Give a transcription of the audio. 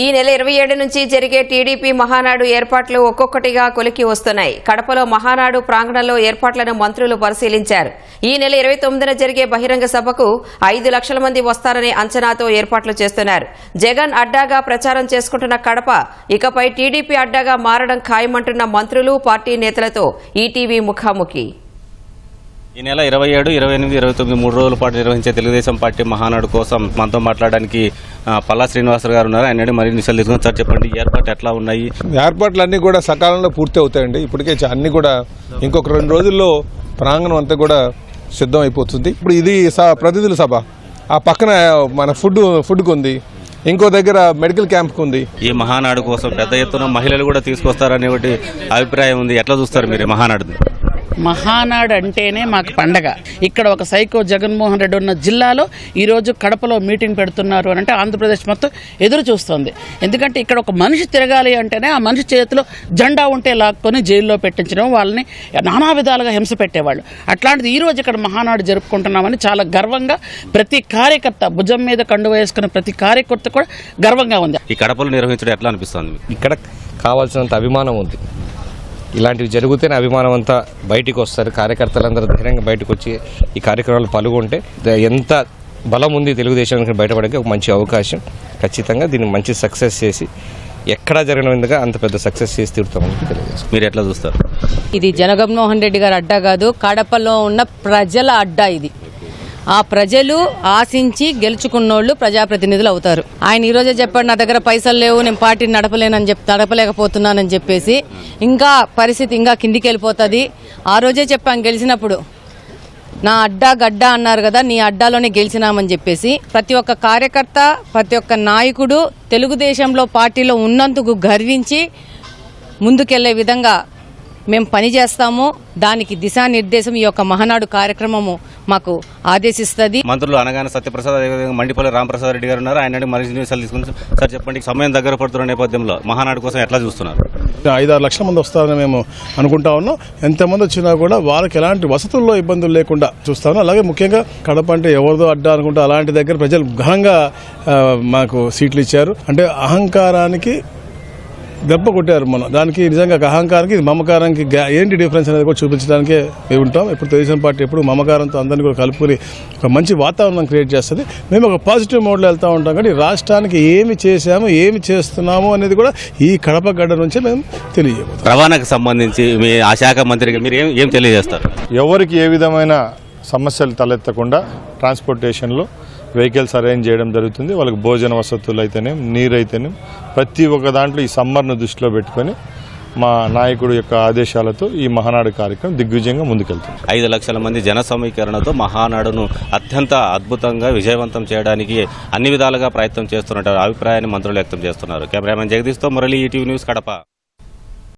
ఈ నెల ఇరవై ఏడు నుంచి జరిగే టీడీపీ మహానాడు ఏర్పాట్లు ఒక్కొక్కటిగా కొలికి వస్తున్నాయి. కడపలో మహానాడు ప్రాంగణంలో ఏర్పాట్లను మంత్రులు పరిశీలించారు. ఈ నెల ఇరవై తొమ్మిదిన జరిగే బహిరంగ సభకు ఐదు లక్షల మంది వస్తారనే అంచనాతో ఏర్పాట్లు చేస్తున్నారు. జగన్ అడ్డాగా ప్రచారం చేసుకుంటున్న కడప ఇకపై టీడీపీ అడ్డాగా మారడం ఖాయమంటున్న మంత్రులు పార్టీ నేతలతో ఈటీవీ ముఖాముఖి. ఈ నెల ఇరవై ఏడు ఇరవై ఎనిమిది ఇరవై తొమ్మిది మూడు రోజుల పాటు నిర్వహించే తెలుగుదేశం పార్టీ మహానాడు కోసం మనతో మాట్లాడడానికి పల్లా శ్రీనివాసరావు గారు ఉన్నారు. ఆయన మరి నిమిషాలు తీసుకుని సార్ చెప్పండి ఈ ఏర్పాటు ఎట్లా ఉన్నాయి? ఏర్పాట్లు అన్నీ కూడా సకాలంలో పూర్తి అవుతాయండి. ఇప్పటికే అన్ని కూడా ఇంకొక రెండు రోజుల్లో ప్రాంగణం అంతా కూడా సిద్ధం అయిపోతుంది ఇప్పుడు ఇది స- ప్రతినిధుల సభ. ఆ పక్కన మన ఫుడ్ ఫుడ్కి ఉంది ఇంకో దగ్గర మెడికల్ క్యాంప్కి ఉంది ఈ మహానాడు కోసం పెద్ద ఎత్తున మహిళలు కూడా తీసుకొస్తారనే ఒకటి అభిప్రాయం ఉంది. ఎట్లా చూస్తారు మీరు ఈ మహానాడుని? మహానాడు అంటేనే మాకు పండగ. ఇక్కడ ఒక సైకో జగన్మోహన్ రెడ్డి ఉన్న జిల్లాలో ఈరోజు కడపలో మీటింగ్ పెడుతున్నారు అని అంటే ఆంధ్రప్రదేశ్ మొత్తం ఎదురు చూస్తుంది. ఎందుకంటే ఇక్కడ ఒక మనిషి తిరగాలి అంటేనే ఆ మనిషి చేతిలో జెండా ఉంటే లాక్కొని జైల్లో పెట్టించడం వాళ్ళని నానా విధాలుగా హింస పెట్టేవాళ్ళు. అట్లాంటిది ఈ రోజు ఇక్కడ మహానాడు జరుపుకుంటున్నామని చాలా గర్వంగా ప్రతి కార్యకర్త భుజం మీద కండు వేసుకున్న ప్రతి కార్యకర్త కూడా గర్వంగా ఉంది. ఈ కడపలో నిర్వహించడం ఎట్లా అనిపిస్తుంది? ఇక్కడ కావాల్సినంత అభిమానం ఉంది. ఇలాంటివి జరిగితేనే అభిమానం అంతా బయటికి వస్తారు. కార్యకర్తలందరూ ధైర్యంగా బయటకు వచ్చి ఈ కార్యక్రమాలు పాల్గొంటే ఎంత బలం ఉంది తెలుగుదేశానికి బయటపడడానికి ఒక మంచి అవకాశం. ఖచ్చితంగా దీన్ని మంచి సక్సెస్ చేసి ఎక్కడా జరగని విధంగా అంత పెద్ద సక్సెస్ చేసి తీరుతామని తెలియజేస్తాం మీరు ఎట్లా చూస్తారు? ఇది జనగన్మోహన్ రెడ్డి గారి అడ్డా కాదు కడపలో ఉన్న ప్రజల అడ్డా ఇది. ఆ ప్రజలు ఆశించి గెలుచుకున్నోళ్ళు ప్రజాప్రతినిధులు అవుతారు. ఆయన ఈ రోజే చెప్పాడు నా దగ్గర పైసలు లేవు నేను పార్టీని నడపలేనని చెప్పి నడపలేకపోతున్నానని చెప్పేసి ఇంకా పరిస్థితి ఇంకా కిందికి వెళ్ళిపోతుంది. ఆ రోజే చెప్పాను గెలిచినప్పుడు. నా అడ్డా గడ్డ అన్నారు కదా నీ అడ్డాలోనే గెలిచినామని చెప్పేసి ప్రతి ఒక్క కార్యకర్త ప్రతి ఒక్క నాయకుడు తెలుగుదేశంలో పార్టీలో ఉన్నందుకు గర్వించి ముందుకెళ్ళే విధంగా మేము పని చేస్తాము. దానికి దిశానిర్దేశం ఈ యొక్క మహానాడు కార్యక్రమము మాకు ఆదేశిస్తుంది. మంత్రులు అనగానే సత్యప్రసాద్ అదేవిధంగా మండిపల్లి రామప్రసాద్ రెడ్డి గారు ఉన్నారు. ఆయన మరి నిమిషాలు తీసుకుని సార్ చెప్పండి సమయం దగ్గర పడుతున్న నేపథ్యంలో మహానాడు కోసం ఎట్లా చూస్తున్నారు? ఐదారు లక్షల మంది వస్తారని మేము అనుకుంటా ఉన్నాం. ఎంతమంది వచ్చినా కూడా వాళ్ళకి ఎలాంటి వసతుల్లో ఇబ్బందులు లేకుండా చూస్తా ఉన్నాం. అలాగే ముఖ్యంగా కడప అంటే ఎవరిదో అడ్డా అనుకుంటే అలాంటి దగ్గర ప్రజలు ఘనంగా మాకు సీట్లు ఇచ్చారు. అంటే అహంకారానికి దెబ్బ కొట్టారు మనం దానికి నిజంగా ఒక అహంకారానికి ఇది మమకారానికి గా- ఏంటి డిఫరెన్స్ అనేది కూడా చూపించడానికే మేము ఉంటాం. ఇప్పుడు తెలుగుదేశం పార్టీ ఎప్పుడు మమకారంతో అందరినీ కూడా కలుపుకొని ఒక మంచి వాతావరణం క్రియేట్ చేస్తుంది. మేము ఒక పాజిటివ్ మోడ్లో వెళ్తూ ఉంటాం కానీ రాష్ట్రానికి ఏమి చేశాము ఏమి చేస్తున్నాము అనేది కూడా ఈ కడప గడ్డ నుంచే మేము తెలియజేయబోతాం రవాణాకు సంబంధించి మీ ఆ శాఖ మంత్రికి మీరు ఏం ఏం తెలియజేస్తారు? ఎవరికి ఏ విధమైన సమస్యలు తలెత్తకుండా ట్రాన్స్పోర్టేషన్లో వెహికల్స్ అరేంజ్ చేయడం జరుగుతుంది. వాళ్ళకి భోజన వసతులు అయితేనేం నీరు అయితేనేం ప్రతి ఒక్క దాంట్లో ఈ సమ్మర్ను దృష్టిలో పెట్టుకొని మా నాయకుడు యొక్క ఆదేశాలతో ఈ మహానాడు కార్యక్రమం దిగ్విజయంగా ముందుకెళ్తుంది. ఐదు లక్షల మంది జన సమీకరణతో మహానాడును అత్యంత అద్భుతంగా విజయవంతం చేయడానికి అన్ని విధాలుగా ప్రయత్నం చేస్తున్నట్టు అభిప్రాయాన్ని మంత్రులు వ్యక్తం చేస్తున్నారు. కెమెరామెన్ జగదీష్తో మురళి ఈటీవీ న్యూస్ కడప.